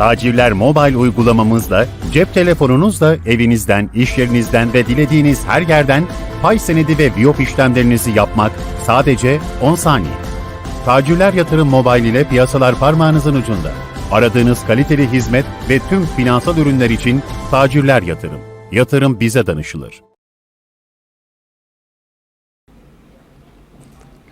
Tacirler Mobile uygulamamızla cep telefonunuzla evinizden, iş yerinizden ve dilediğiniz her yerden pay senedi ve viyop işlemlerinizi yapmak sadece 10 saniye. Tacirler Yatırım Mobile ile piyasalar parmağınızın ucunda. Aradığınız kaliteli hizmet ve tüm finansal ürünler için Tacirler Yatırım. Yatırım bize danışılır.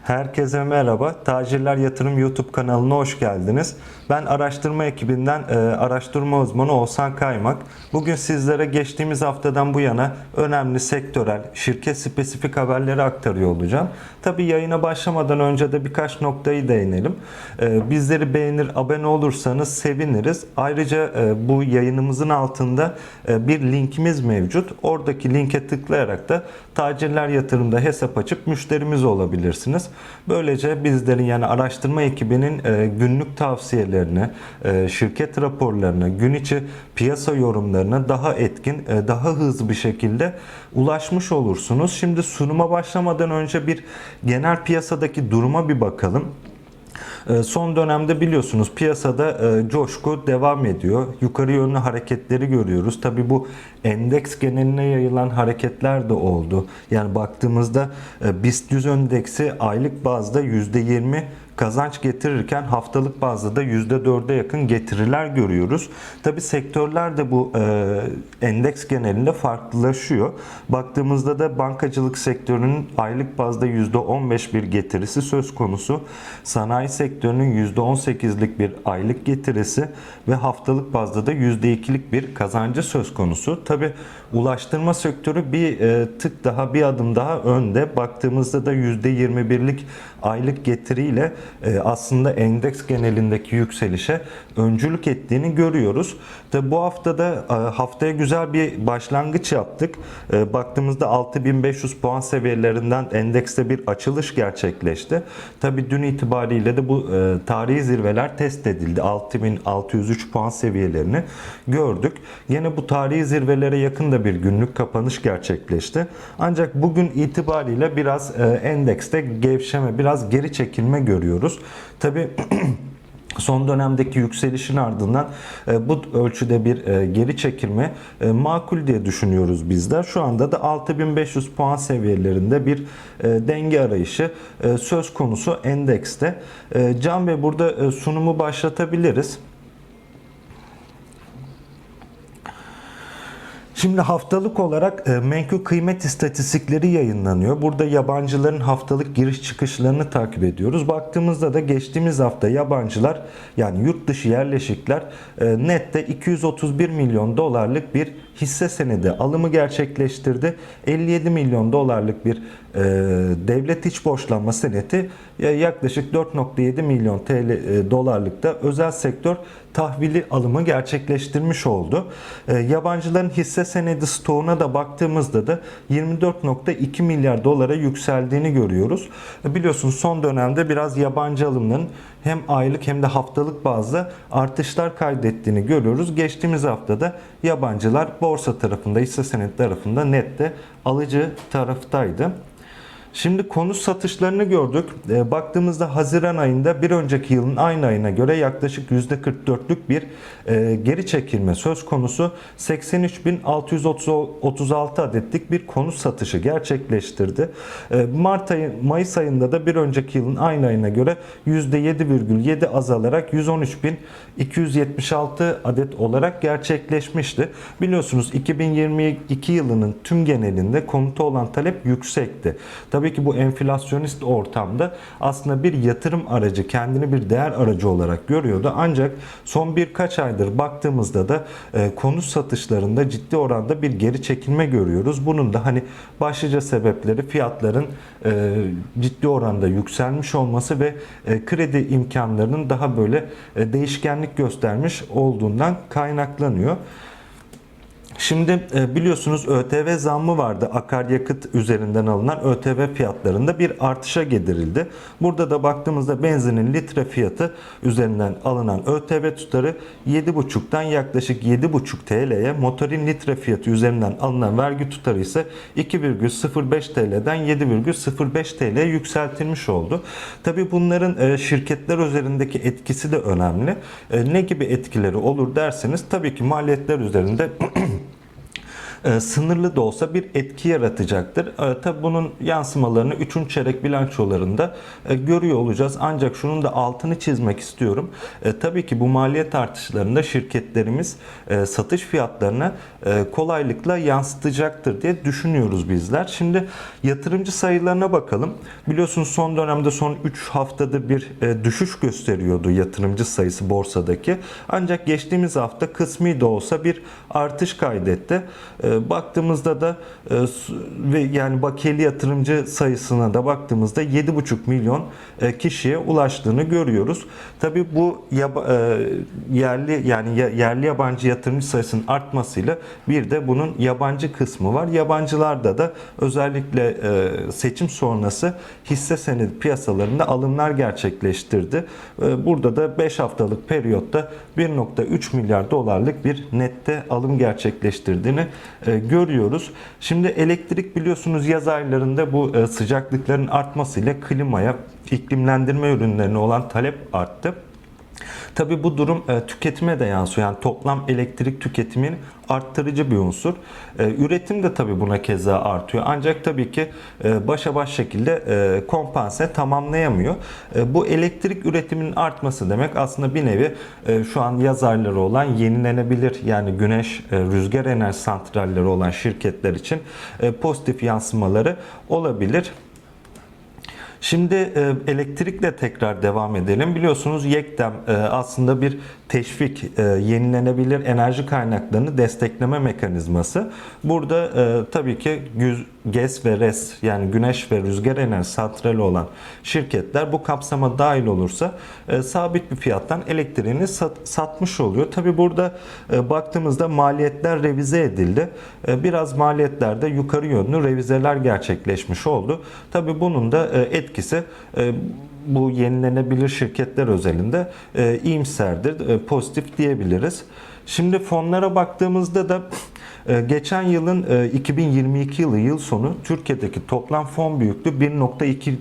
Herkese merhaba. Tacirler Yatırım YouTube kanalına hoş geldiniz. Ben araştırma ekibinden e, araştırma uzmanı Oğuzhan Kaymak. Bugün sizlere geçtiğimiz haftadan bu yana önemli sektörel, şirket spesifik haberleri aktarıyor olacağım. Tabi yayına başlamadan önce de birkaç noktayı değinelim. E, bizleri beğenir, abone olursanız seviniriz. Ayrıca e, bu yayınımızın altında e, bir linkimiz mevcut. Oradaki linke tıklayarak da Tacirler Yatırım'da hesap açıp müşterimiz olabilirsiniz. Böylece bizlerin yani araştırma ekibinin e, günlük tavsiyelerini, e, şirket raporlarını, gün içi piyasa yorumlarını daha etkin, e, daha hızlı bir şekilde ulaşmış olursunuz. Şimdi sunuma başlamadan önce bir genel piyasadaki duruma bir bakalım. E, Son dönemde biliyorsunuz piyasada e, coşku devam ediyor. Yukarı yönlü hareketleri görüyoruz. Tabi bu endeks geneline yayılan hareketler de oldu. Yani baktığımızda e, BIST 100 endeksi aylık bazda %20 kazanç getirirken haftalık bazda da %4'e yakın getiriler görüyoruz. Tabi sektörler de bu e, endeks genelinde farklılaşıyor. Baktığımızda da bankacılık sektörünün aylık bazda %15 bir getirisi söz konusu. Sanayi sektörünün %18'lik bir aylık getirisi ve haftalık bazda da %2'lik bir kazancı söz konusu. Tabi ulaştırma sektörü bir e, tık daha bir adım daha önde. Baktığımızda da %21'lik aylık getiriyle e, aslında endeks genelindeki yükselişe öncülük ettiğini görüyoruz. Tabi bu haftada e, haftaya güzel bir başlangıç yaptık. Baktığımızda 6500 puan seviyelerinden endekste bir açılış gerçekleşti. Tabi dün itibariyle de bu e, tarihi zirveler test edildi. 6603 puan seviyelerini gördük. Yine bu tarihi zirvelere yakın da bir günlük kapanış gerçekleşti. Ancak bugün itibariyle biraz e, endekste gevşeme, biraz geri çekilme görüyoruz. Tabi Son dönemdeki yükselişin ardından e, bu ölçüde bir e, geri çekilme e, makul diye düşünüyoruz bizler. Şu anda da 6500 puan seviyelerinde bir denge arayışı söz konusu endekste. Can Bey burada sunumu başlatabiliriz. Şimdi haftalık olarak e, menkul kıymet istatistikleri yayınlanıyor. Burada yabancıların haftalık giriş çıkışlarını takip ediyoruz. Baktığımızda da geçtiğimiz hafta yabancılar yani yurt dışı yerleşikler e, nette 231 milyon dolarlık bir hisse senedi alımı gerçekleştirdi. 57 milyon dolarlık bir devlet iç borçlanma senedi ya yaklaşık 4.7 milyon TL e, dolarlık da özel sektör tahvili alımı gerçekleştirmiş oldu. E, yabancıların hisse senedi stoğuna da baktığımızda da 24.2 milyar dolara yükseldiğini görüyoruz. E, biliyorsunuz son dönemde biraz yabancı alımların hem aylık hem de haftalık bazda artışlar kaydettiğini görüyoruz. Geçtiğimiz haftada yabancılar borsa tarafında, hisse senedi tarafında nette alıcı taraftaydı. Şimdi konut satışlarını gördük. E, baktığımızda Haziran ayında bir önceki yılın aynı ayına göre yaklaşık %44'lük bir e, geri çekilme söz konusu. 83.636 adetlik bir konut satışı gerçekleştirdi. E, Mart ayı, Mayıs ayında da bir önceki yılın aynı ayına göre %7,7 azalarak 113.276 adet olarak gerçekleşmişti. Biliyorsunuz 2022 yılının tüm genelinde konuta olan talep yüksekti. Tabii ki bu enflasyonist ortamda aslında bir yatırım aracı, kendini bir değer aracı olarak görüyordu. Ancak son birkaç aydır baktığımızda da e, konut satışlarında ciddi oranda bir geri çekilme görüyoruz. Bunun da hani başlıca sebepleri fiyatların e, ciddi oranda yükselmiş olması ve e, kredi imkanlarının daha böyle e, değişkenlik göstermiş olduğundan kaynaklanıyor. Şimdi e, biliyorsunuz ÖTV zammı vardı. Akaryakıt üzerinden alınan ÖTV fiyatlarında bir artışa getirildi. Burada da baktığımızda benzinin litre fiyatı üzerinden alınan ÖTV tutarı 7,5'tan yaklaşık 7,5 TL'ye, motorin litre fiyatı üzerinden alınan vergi tutarı ise 2,05 TL'den 7,05 TL'ye yükseltilmiş oldu. Tabi bunların e, şirketler üzerindeki etkisi de önemli. E, Ne gibi etkileri olur derseniz tabii ki maliyetler üzerinde sınırlı da olsa bir etki yaratacaktır. E, tabii bunun yansımalarını 3. çeyrek bilançolarında e, görüyor olacağız. Ancak şunun da altını çizmek istiyorum. E, tabii ki bu maliyet artışlarında şirketlerimiz e, satış fiyatlarına e, kolaylıkla yansıtacaktır diye düşünüyoruz bizler. Şimdi yatırımcı sayılarına bakalım. Biliyorsunuz son dönemde son 3 haftadır bir e, düşüş gösteriyordu yatırımcı sayısı borsadaki. Ancak geçtiğimiz hafta kısmi de olsa bir artış kaydetti. E, baktığımızda da e, ve yani bakiyeli yatırımcı sayısına da baktığımızda 7,5 milyon e, kişiye ulaştığını görüyoruz. Tabii bu e, yerli yani ya- yerli yabancı yatırımcı sayısının artmasıyla bir de bunun yabancı kısmı var. Yabancılarda da özellikle seçim sonrası hisse senedi piyasalarında alımlar gerçekleştirdi. Burada da 5 haftalık periyotta 1.3 milyar dolarlık bir nette alım gerçekleştirdiğini görüyoruz. Şimdi elektrik biliyorsunuz yaz aylarında bu e, sıcaklıkların artmasıyla klimaya, iklimlendirme ürünlerine olan talep arttı. Tabi bu durum e, tüketime de yansıyor. Yani toplam elektrik tüketimini arttırıcı bir unsur. E, üretim de tabi buna keza artıyor. Ancak tabii ki e, başa baş şekilde e, kompanse tamamlayamıyor. E, bu elektrik üretiminin artması demek aslında bir nevi e, şu an yaz ayları olan yenilenebilir yani güneş, e, rüzgar enerji santralleri olan şirketler için e, pozitif yansımaları olabilir. Şimdi e, elektrikle tekrar devam edelim. Biliyorsunuz YEKDEM e, aslında bir teşvik, e, yenilenebilir enerji kaynaklarını destekleme mekanizması. Burada e, tabii ki güz, GES ve RES yani güneş ve rüzgar enerji santrali olan şirketler bu kapsama dahil olursa e, sabit bir fiyattan elektriğini sat- satmış oluyor. Tabii burada e, baktığımızda maliyetler revize edildi. E, biraz maliyetlerde yukarı yönlü revizeler gerçekleşmiş oldu. Tabii bunun da e, etkisi e, bu yenilenebilir şirketler özelinde e, iyimserdir, e, pozitif diyebiliriz. Şimdi fonlara baktığımızda da e, geçen yılın e, 2022 yılı yıl sonu Türkiye'deki toplam fon büyüklüğü 1.2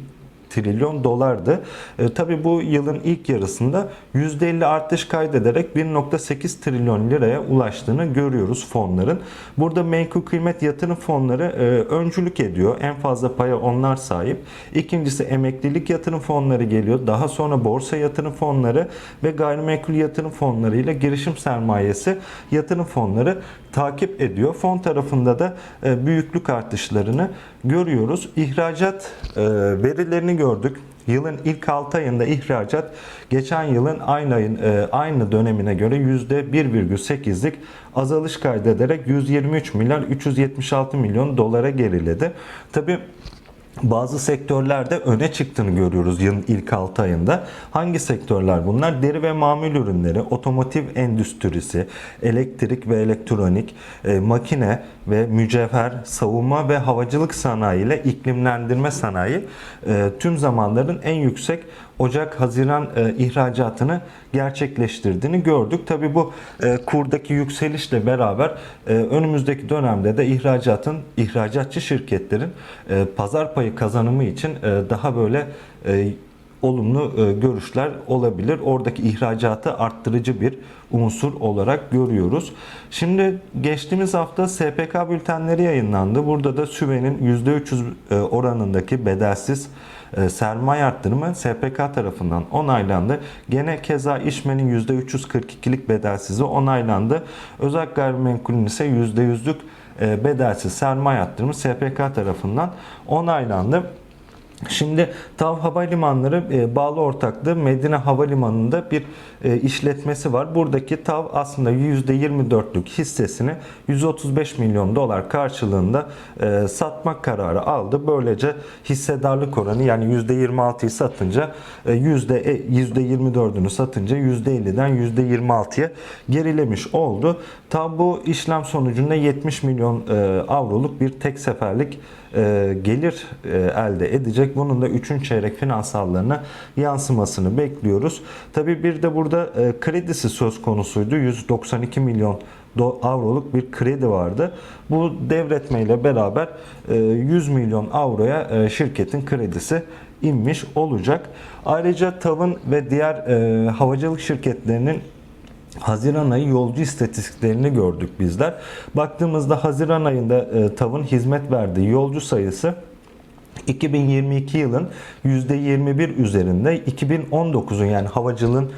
trilyon dolardı. E, tabii bu yılın ilk yarısında %50 artış kaydederek 1.8 trilyon liraya ulaştığını görüyoruz fonların. Burada menkul kıymet yatırım fonları e, öncülük ediyor. En fazla paya onlar sahip. İkincisi emeklilik yatırım fonları geliyor. Daha sonra borsa yatırım fonları ve gayrimenkul yatırım fonları ile girişim sermayesi yatırım fonları takip ediyor. Fon tarafında da e, büyüklük artışlarını görüyoruz. İhracat e, verilerini gördük. Yılın ilk 6 ayında ihracat geçen yılın aynı ayın e, aynı dönemine göre %1,8'lik azalış kaydederek 123 milyar 376 milyon dolara geriledi. Tabii bazı sektörlerde öne çıktığını görüyoruz yılın ilk 6 ayında. Hangi sektörler bunlar? Deri ve mamul ürünleri, otomotiv endüstrisi, elektrik ve elektronik, e, makine ve mücevher, savunma ve havacılık sanayi ile iklimlendirme sanayi e, tüm zamanların en yüksek Ocak-Haziran e, ihracatını gerçekleştirdiğini gördük. Tabi bu e, kurdaki yükselişle beraber e, önümüzdeki dönemde de ihracatın, ihracatçı şirketlerin e, pazar payı kazanımı için e, daha böyle e, olumlu e, görüşler olabilir. Oradaki ihracatı arttırıcı bir unsur olarak görüyoruz. Şimdi geçtiğimiz hafta SPK bültenleri yayınlandı. Burada da SÜVE'nin %300 e, oranındaki bedelsiz sermaye arttırımı SPK tarafından onaylandı. Gene keza işmenin %342'lik bedelsizi onaylandı. Özel gayrimenkulün ise %100'lük e, bedelsiz sermaye arttırımı SPK tarafından onaylandı. Şimdi TAV Havalimanları e, bağlı ortaklığı Medine Havalimanı'nda bir e, işletmesi var. Buradaki TAV aslında %24'lük hissesini 135 milyon dolar karşılığında e, satmak kararı aldı. Böylece hissedarlık oranı yani %26'yı satınca e, yüzde 24'ünü satınca %50'den %26'ya gerilemiş oldu. TAV bu işlem sonucunda 70 milyon e, avroluk bir tek seferlik e, gelir e, elde edecek. Bunun da 3. çeyrek finansallarına yansımasını bekliyoruz. Tabi bir de burada e, kredisi söz konusuydu. 192 milyon avroluk bir kredi vardı. Bu devretmeyle beraber e, 100 milyon avroya e, şirketin kredisi inmiş olacak. Ayrıca TAV'ın ve diğer e, havacılık şirketlerinin Haziran ayı yolcu istatistiklerini gördük bizler. Baktığımızda Haziran ayında e, TAV'ın hizmet verdiği yolcu sayısı 2022 yılın %21 üzerinde 2019'un yani havacılığın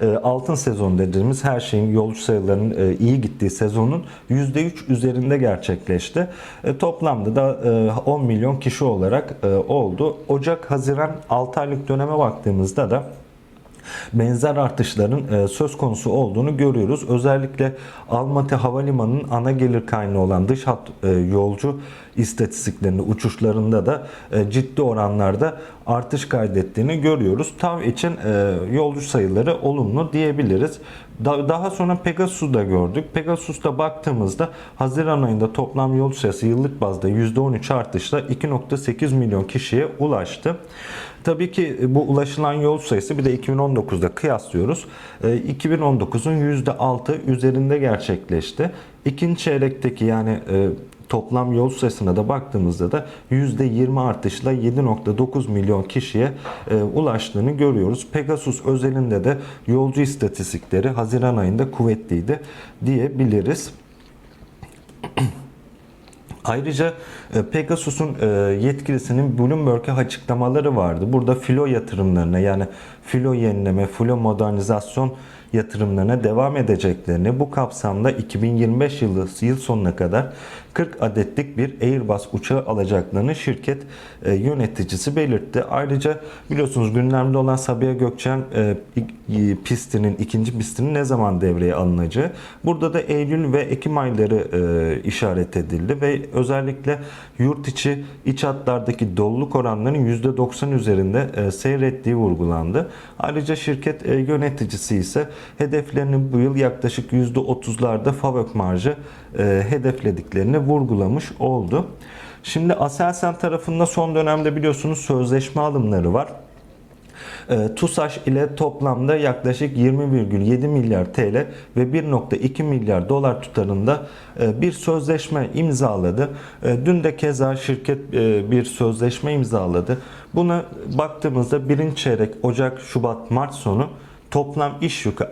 e, altın sezon dediğimiz her şeyin yolcu sayılarının e, iyi gittiği sezonun %3 üzerinde gerçekleşti. E, Toplamda da e, 10 milyon kişi olarak oldu. Ocak-Haziran 6 aylık döneme baktığımızda da benzer artışların e, söz konusu olduğunu görüyoruz. Özellikle Almaty Havalimanı'nın ana gelir kaynağı olan dış hat e, yolcu istatistiklerinde, uçuşlarında da e, ciddi oranlarda artış kaydettiğini görüyoruz. TAV için yolcu sayıları olumlu diyebiliriz. Da- Daha sonra Pegasus'u da gördük. Pegasus'ta baktığımızda Haziran ayında toplam yolcu sayısı yıllık bazda %13 artışla 2.8 milyon kişiye ulaştı. Tabii ki bu ulaşılan yol sayısı bir de 2019'da kıyaslıyoruz. Ee, 2019'un %6 üzerinde gerçekleşti. İkinci çeyrekteki yani e, toplam yol sayısına da baktığımızda da %20 artışla 7.9 milyon kişiye e, ulaştığını görüyoruz. Pegasus özelinde de yolcu istatistikleri Haziran ayında kuvvetliydi diyebiliriz. Ayrıca e, Pegasus'un e, yetkilisinin Bloomberg'e açıklamaları vardı. Burada filo yatırımlarına yani filo yenileme, filo modernizasyon yatırımlarına devam edeceklerini bu kapsamda 2025 yılı yıl sonuna kadar 40 adetlik bir Airbus uçağı alacaklarını şirket e, yöneticisi belirtti. Ayrıca biliyorsunuz gündemde olan Sabiha Gökçen e, pistinin ikinci pistinin ne zaman devreye alınacağı. Burada da Eylül ve Ekim ayları e, işaret edildi ve özellikle yurt içi iç hatlardaki doluluk oranlarının %90 üzerinde seyrettiği vurgulandı. Ayrıca şirket yöneticisi ise hedeflerini bu yıl yaklaşık %30'larda FAVÖK marjı hedeflediklerini vurgulamış oldu. Şimdi Aselsan tarafında son dönemde biliyorsunuz sözleşme alımları var. E, TUSAŞ ile toplamda yaklaşık 20,7 milyar TL ve 1.2 milyar dolar tutarında e, bir sözleşme imzaladı. E, Dün de keza şirket e, bir sözleşme imzaladı. Buna baktığımızda birinci çeyrek Ocak, Şubat, Mart sonu toplam iş yükü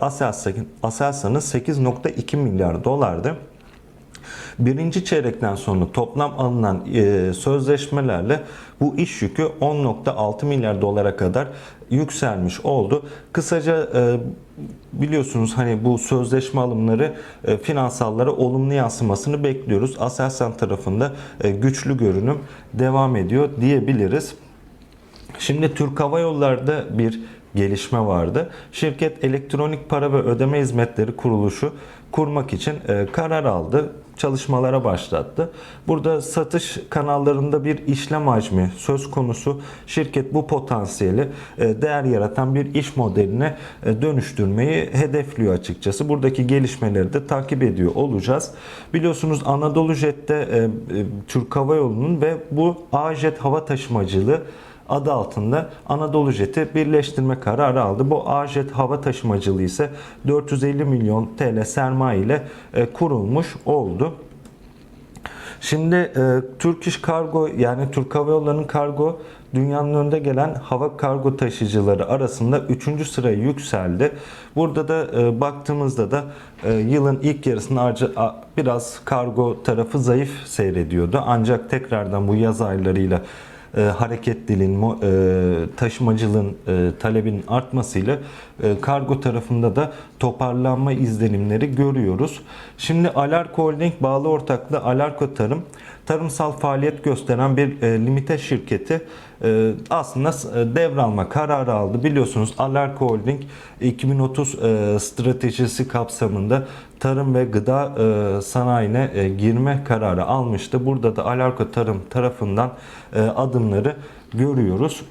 Aselsan'ın 8.2 milyar dolardı. Birinci çeyrekten sonra toplam alınan e, sözleşmelerle bu iş yükü 10.6 milyar dolara kadar yükselmiş oldu. Kısaca e, biliyorsunuz hani bu sözleşme alımları e, finansallara olumlu yansımasını bekliyoruz. Aselsan tarafında e, güçlü görünüm devam ediyor diyebiliriz. Şimdi Türk Hava Yolları'da bir gelişme vardı. Şirket elektronik para ve ödeme hizmetleri kuruluşu kurmak için e, karar aldı. Çalışmalara başlattı. Burada satış kanallarında bir işlem hacmi söz konusu. Şirket bu potansiyeli e, değer yaratan bir iş modeline e, dönüştürmeyi hedefliyor açıkçası. Buradaki gelişmeleri de takip ediyor olacağız. Biliyorsunuz Anadolu Jet'te Türk Hava Yolu'nun ve bu A-Jet hava taşımacılığı adı altında Anadolu Jet'i birleştirme kararı aldı. Bu A-Jet hava taşımacılığı ise 450 milyon TL sermaye ile e, kurulmuş oldu. Şimdi e, Turk İş Kargo yani Türk Hava Yolları'nın kargo dünyanın önde gelen hava kargo taşıyıcıları arasında 3. sıraya yükseldi. Burada da e, baktığımızda da e, yılın ilk yarısında harca, a, biraz kargo tarafı zayıf seyrediyordu. Ancak tekrardan bu yaz aylarıyla e, hareketliliğin, e, taşımacılığın e, talebin artmasıyla e, kargo tarafında da toparlanma izlenimleri görüyoruz. Şimdi Alarko Holding bağlı ortaklığı Alarko Tarım tarımsal faaliyet gösteren bir e, limite şirketi aslında e, devralma kararı aldı. Biliyorsunuz Alarko Holding 2030 e, stratejisi kapsamında tarım ve gıda e, sanayine e, girme kararı almıştı. Burada da Alarko Tarım tarafından e, adımları görüyoruz.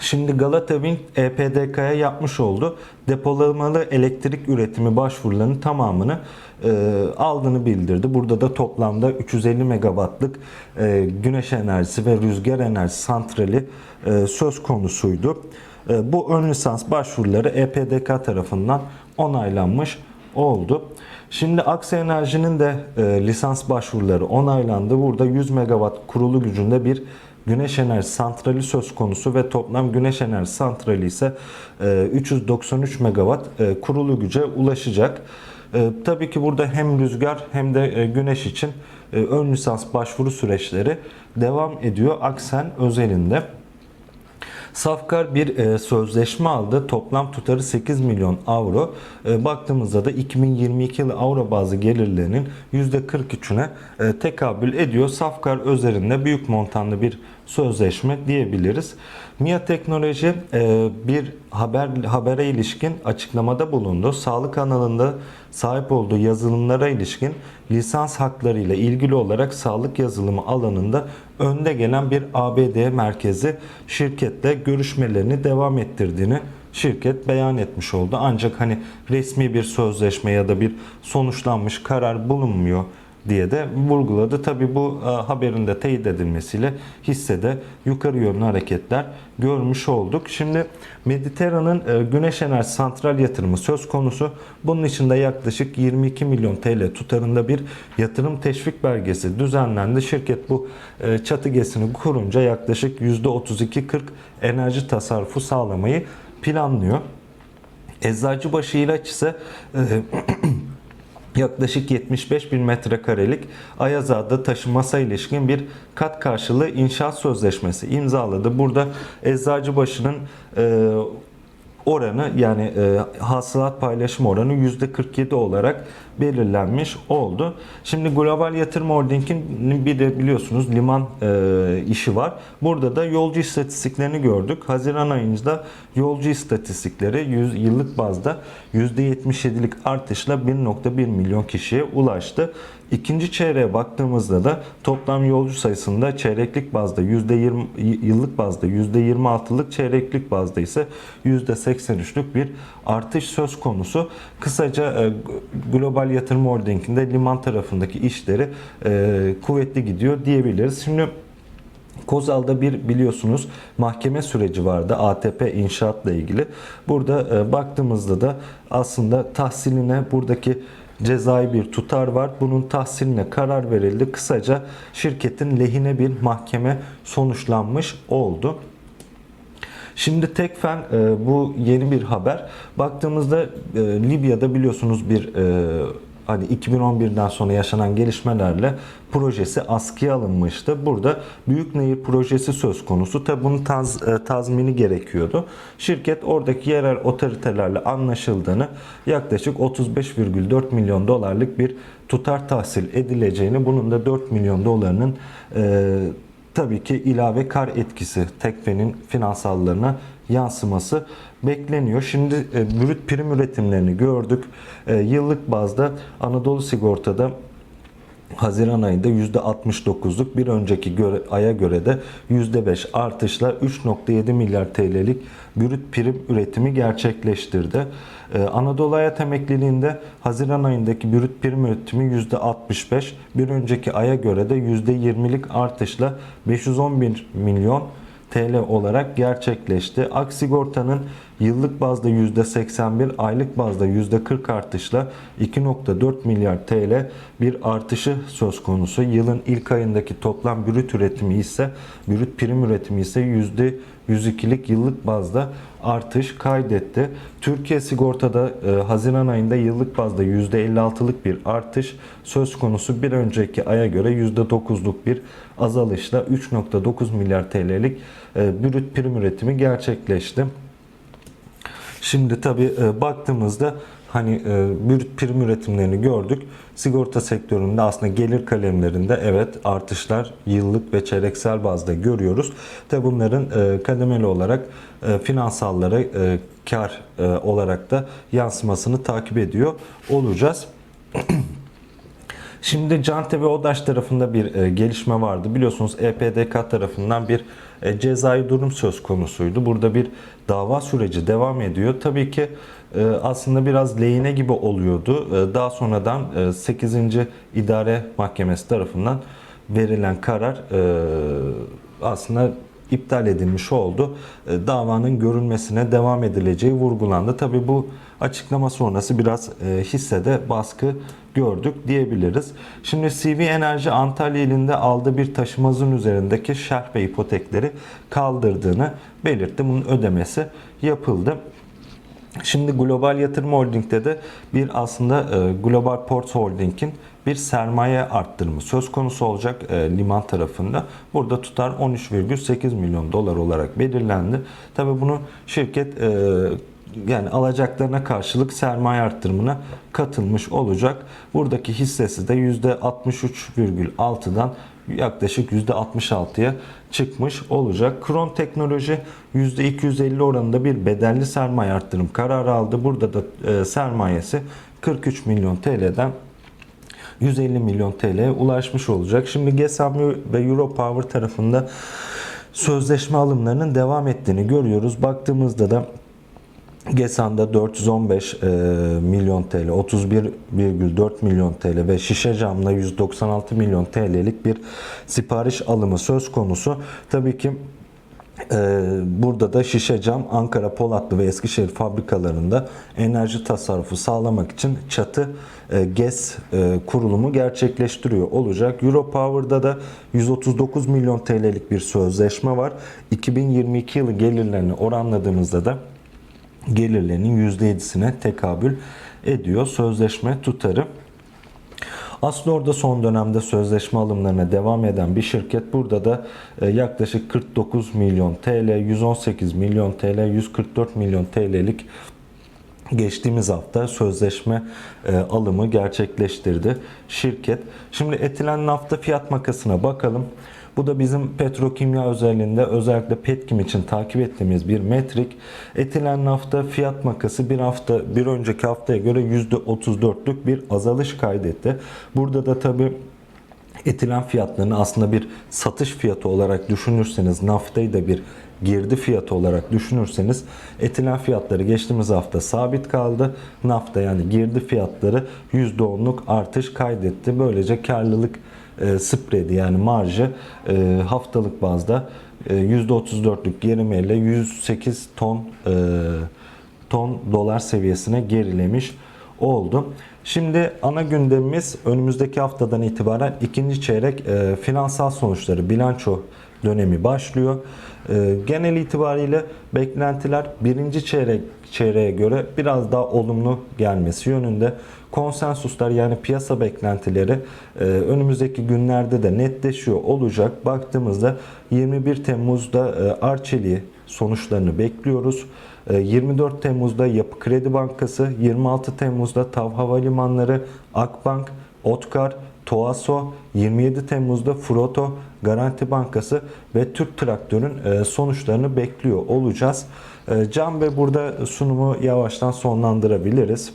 Şimdi Galata Wind EPDK'ya yapmış oldu. Depolamalı elektrik üretimi başvurularının tamamını e, aldığını bildirdi. Burada da toplamda 350 megawattlık e, güneş enerjisi ve rüzgar enerjisi santrali e, söz konusuydu. E, bu ön lisans başvuruları EPDK tarafından onaylanmış oldu. Şimdi Aksa Enerji'nin de e, lisans başvuruları onaylandı. Burada 100 megawatt kurulu gücünde bir güneş enerji santrali söz konusu ve toplam güneş enerji santrali ise e, 393 megawatt e, kurulu güce ulaşacak. E, tabii ki burada hem rüzgar hem de e, güneş için e, ön lisans başvuru süreçleri devam ediyor Aksen özelinde. Safkar bir e, sözleşme aldı. Toplam tutarı 8 milyon avro. E, baktığımızda da 2022 yılı avro bazı gelirlerinin %43'üne e, tekabül ediyor. Safkar özelinde büyük montanlı bir sözleşme diyebiliriz. MIA Teknoloji e, bir haber habere ilişkin açıklamada bulundu. Sağlık kanalında sahip olduğu yazılımlara ilişkin lisans hakları ile ilgili olarak sağlık yazılımı alanında önde gelen bir ABD merkezi şirketle görüşmelerini devam ettirdiğini şirket beyan etmiş oldu. Ancak hani resmi bir sözleşme ya da bir sonuçlanmış karar bulunmuyor diye de vurguladı. Tabi bu e, haberin de teyit edilmesiyle hissede yukarı yönlü hareketler görmüş olduk. Şimdi Mediterrane'ın e, güneş enerji santral yatırımı söz konusu. Bunun için de yaklaşık 22 milyon TL tutarında bir yatırım teşvik belgesi düzenlendi. Şirket bu e, çatı gesini kurunca yaklaşık %32-40 enerji tasarrufu sağlamayı planlıyor. Eczacıbaşı ilaç ise yaklaşık 75 bin metrekarelik Ayazağ'da taşınmasa ilişkin bir kat karşılığı inşaat sözleşmesi imzaladı. Burada Eczacıbaşı'nın e, oranı yani e, hasılat paylaşım oranı %47 olarak belirlenmiş oldu. Şimdi Global Yatırım Holding'in bir de biliyorsunuz liman e, işi var. Burada da yolcu istatistiklerini gördük. Haziran ayında yolcu istatistikleri 100 yıllık bazda %77'lik artışla 1.1 milyon kişiye ulaştı. İkinci çeyreğe baktığımızda da toplam yolcu sayısında çeyreklik bazda %20 yıllık bazda %26'lık çeyreklik bazda ise %83'lük bir artış söz konusu. Kısaca e, Global Yatırım Holding'in de liman tarafındaki işleri e, kuvvetli gidiyor diyebiliriz. Şimdi Kozal'da bir biliyorsunuz mahkeme süreci vardı ATP inşaatla ilgili. Burada e, baktığımızda da aslında tahsiline buradaki cezai bir tutar var. Bunun tahsiline karar verildi. Kısaca şirketin lehine bir mahkeme sonuçlanmış oldu. Şimdi Tekfen e, bu yeni bir haber. Baktığımızda e, Libya'da biliyorsunuz bir e, hani 2011'den sonra yaşanan gelişmelerle projesi askıya alınmıştı. Burada Büyük Nehir projesi söz konusu. Tabi bunun taz, e, tazmini gerekiyordu. Şirket oradaki yerel otoritelerle anlaşıldığını yaklaşık 35,4 milyon dolarlık bir tutar tahsil edileceğini bunun da 4 milyon dolarının e, tabii ki ilave kar etkisi Tekfe'nin finansallarına yansıması bekleniyor. Şimdi e, brüt prim üretimlerini gördük. E, yıllık bazda Anadolu Sigorta'da Haziran ayında %69'luk bir önceki göre, aya göre de %5 artışla 3.7 milyar TL'lik brüt prim üretimi gerçekleştirdi. Ee, Anadolu Hayat Emekliliğinde Haziran ayındaki brüt prim üretimi %65, bir önceki aya göre de %20'lik artışla 511 milyon TL olarak gerçekleşti. Aksigorta'nın yıllık bazda %81, aylık bazda %40 artışla 2.4 milyar TL bir artışı söz konusu. Yılın ilk ayındaki toplam brüt üretimi ise brüt prim üretimi ise %102'lik yıllık bazda artış kaydetti. Türkiye Sigorta'da e, Haziran ayında yıllık bazda %56'lık bir artış söz konusu. Bir önceki aya göre %9'luk bir azalışla 3.9 milyar TL'lik e, brüt prim üretimi gerçekleşti. Şimdi tabi baktığımızda hani e, brüt prim üretimlerini gördük. Sigorta sektöründe aslında gelir kalemlerinde evet artışlar yıllık ve çeyreksel bazda görüyoruz. Tabi bunların e, kademeli olarak e, finansallara e, kar e, olarak da yansımasını takip ediyor olacağız. Şimdi Cante ve Odaş tarafında bir e, gelişme vardı. Biliyorsunuz EPDK tarafından bir e, cezai durum söz konusuydu. Burada bir dava süreci devam ediyor. Tabii ki e, aslında biraz lehine gibi oluyordu. E, daha sonradan e, 8. İdare Mahkemesi tarafından verilen karar e, aslında iptal edilmiş oldu. E, Davanın görülmesine devam edileceği vurgulandı. Tabii bu açıklama sonrası biraz e, hissede baskı gördük diyebiliriz. Şimdi CV Enerji Antalya ilinde aldığı bir taşımazın üzerindeki şerh ve ipotekleri kaldırdığını belirtti. Bunun ödemesi yapıldı. Şimdi Global Yatırım Holding'de de bir aslında e, Global Ports Holding'in bir sermaye arttırımı söz konusu olacak e, liman tarafında. Burada tutar 13,8 milyon dolar olarak belirlendi. Tabi bunu şirket e, yani alacaklarına karşılık sermaye arttırımına katılmış olacak. Buradaki hissesi de %63,6'dan yaklaşık %66'ya çıkmış olacak. Kron Teknoloji %250 oranında bir bedelli sermaye arttırım kararı aldı. Burada da e, sermayesi 43 milyon TL'den 150 milyon TL'ye ulaşmış olacak. Şimdi GESAM ve Europower tarafında sözleşme alımlarının devam ettiğini görüyoruz. Baktığımızda da GESAN'da 415 e, milyon TL, 31,4 milyon TL ve şişe camla 196 milyon TL'lik bir sipariş alımı söz konusu. Tabii ki burada da şişe cam Ankara, Polatlı ve Eskişehir fabrikalarında enerji tasarrufu sağlamak için çatı e, GES e, kurulumu gerçekleştiriyor olacak. Europower'da da 139 milyon TL'lik bir sözleşme var. 2022 yılı gelirlerini oranladığımızda da gelirlerinin %7'sine tekabül ediyor sözleşme tutarı. Aslında orada son dönemde sözleşme alımlarına devam eden bir şirket. Burada da e, yaklaşık 49 milyon TL, 118 milyon TL, 144 milyon TL'lik geçtiğimiz hafta sözleşme e, alımı gerçekleştirdi şirket. Şimdi etilen nafta fiyat makasına bakalım. Bu da bizim petrokimya özelliğinde özellikle Petkim için takip ettiğimiz bir metrik. Etilen nafta fiyat makası bir hafta bir önceki haftaya göre %34'lük bir azalış kaydetti. Burada da tabi etilen fiyatlarını aslında bir satış fiyatı olarak düşünürseniz naftayı da bir girdi fiyatı olarak düşünürseniz etilen fiyatları geçtiğimiz hafta sabit kaldı. Nafta yani girdi fiyatları %10'luk artış kaydetti. Böylece karlılık e, spreadi yani marjı e, haftalık bazda e, %34'lük gerimeyle 108 ton e, ton dolar seviyesine gerilemiş oldu. Şimdi ana gündemimiz önümüzdeki haftadan itibaren ikinci çeyrek e, finansal sonuçları bilanço dönemi başlıyor. E, genel itibariyle beklentiler birinci çeyrek çeyreğe göre biraz daha olumlu gelmesi yönünde. Konsensuslar yani piyasa beklentileri e, önümüzdeki günlerde de netleşiyor olacak. Baktığımızda 21 Temmuz'da e, Arçelik'i sonuçlarını bekliyoruz. 24 Ee, Temmuz'da Yapı Kredi Bankası, 26 Temmuz'da TAV Havalimanları, Akbank, Otkar, Toaso, 27 Temmuz'da Froto, Garanti Bankası ve Türk Traktör'ün e, sonuçlarını bekliyor olacağız. E, Can Bey burada sunumu yavaştan sonlandırabiliriz.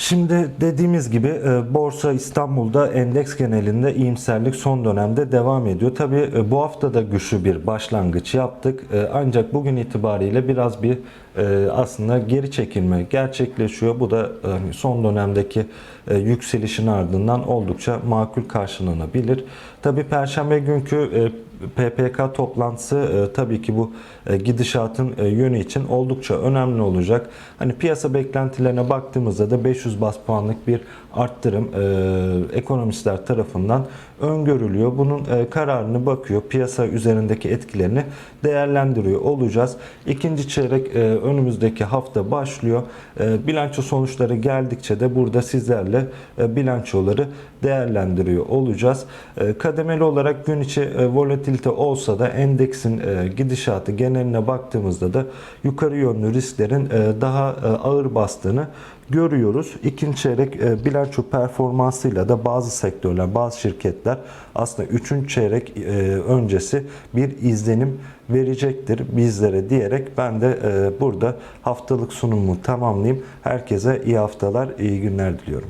Şimdi dediğimiz gibi e, Borsa İstanbul'da endeks genelinde iyimserlik son dönemde devam ediyor. Tabi bu hafta da güçlü bir başlangıç yaptık. E, Ancak bugün itibariyle biraz bir e, aslında geri çekilme gerçekleşiyor. Bu da hani son dönemdeki yükselişin ardından oldukça makul karşılanabilir. Tabi Perşembe günkü PPK toplantısı e, tabii ki bu e, gidişatın e, yönü için oldukça önemli olacak. Hani piyasa beklentilerine baktığımızda da 500 bas puanlık bir arttırım e, ekonomistler tarafından öngörülüyor. Bunun e, kararını bakıyor, piyasa üzerindeki etkilerini değerlendiriyor olacağız. İkinci çeyrek e, önümüzdeki hafta başlıyor. E, bilanço sonuçları geldikçe de burada sizlerle e, bilançoları değerlendiriyor olacağız. E, kademeli olarak gün içi e, volatilite olsa da endeksin e, gidişatı geneline baktığımızda da yukarı yönlü risklerin daha ağır bastığını görüyoruz. İkinci çeyrek e, bilanço performansıyla da bazı sektörler, bazı şirketler aslında üçüncü çeyrek e, öncesi bir izlenim verecektir bizlere diyerek ben de e, burada haftalık sunumumu tamamlayayım. Herkese iyi haftalar, iyi günler diliyorum.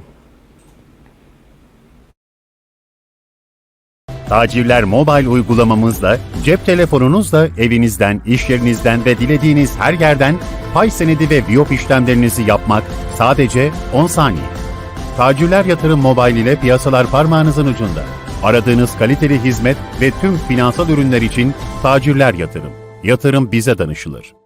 Tacirler Mobile uygulamamızla cep telefonunuzla evinizden, iş yerinizden ve dilediğiniz her yerden pay senedi ve viyop işlemlerinizi yapmak sadece 10 saniye. Tacirler Yatırım Mobile ile piyasalar parmağınızın ucunda. Aradığınız kaliteli hizmet ve tüm finansal ürünler için Tacirler Yatırım. Yatırım bize danışılır.